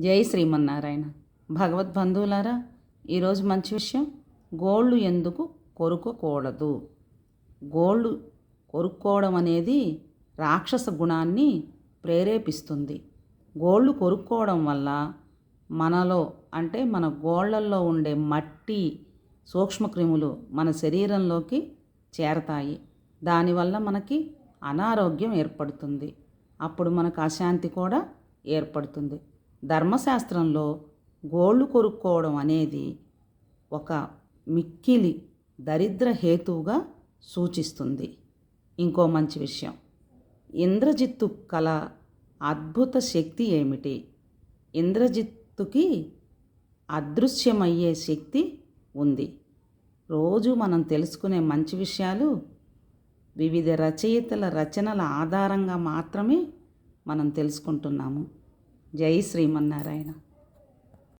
జై శ్రీమన్నారాయణ. భగవద్బంధువులారా ఈరోజు మంచి విషయం గోళ్ళు ఎందుకు కొరుకోకూడదు? గోళ్ళు కొరుక్కోవడం అనేది రాక్షస గుణాన్ని ప్రేరేపిస్తుంది. గోళ్ళు కొరుక్కోవడం వల్ల మనలో అంటే మన గోళ్ళల్లో ఉండే మట్టి సూక్ష్మక్రిములు మన శరీరంలోకి చేరతాయి. దానివల్ల మనకి అనారోగ్యం ఏర్పడుతుంది. అప్పుడు మనకు అశాంతి కూడా ఏర్పడుతుంది. ధర్మశాస్త్రంలో గోళ్ళు కొరుక్కోవడం అనేది ఒక మిక్కిలి దరిద్ర హేతువుగా సూచిస్తుంది. ఇంకో మంచి విషయం. ఇంద్రజిత్తు కళ అద్భుత శక్తి ఏమిటి? ఇంద్రజిత్తుకి అదృశ్యమయ్యే శక్తి ఉంది. రోజు మనం తెలుసుకునే మంచి విషయాలు వివిధ రచయితల రచనల ఆధారంగా మాత్రమే మనం తెలుసుకుంటున్నాము. జై శ్రీమన్నారాయణ.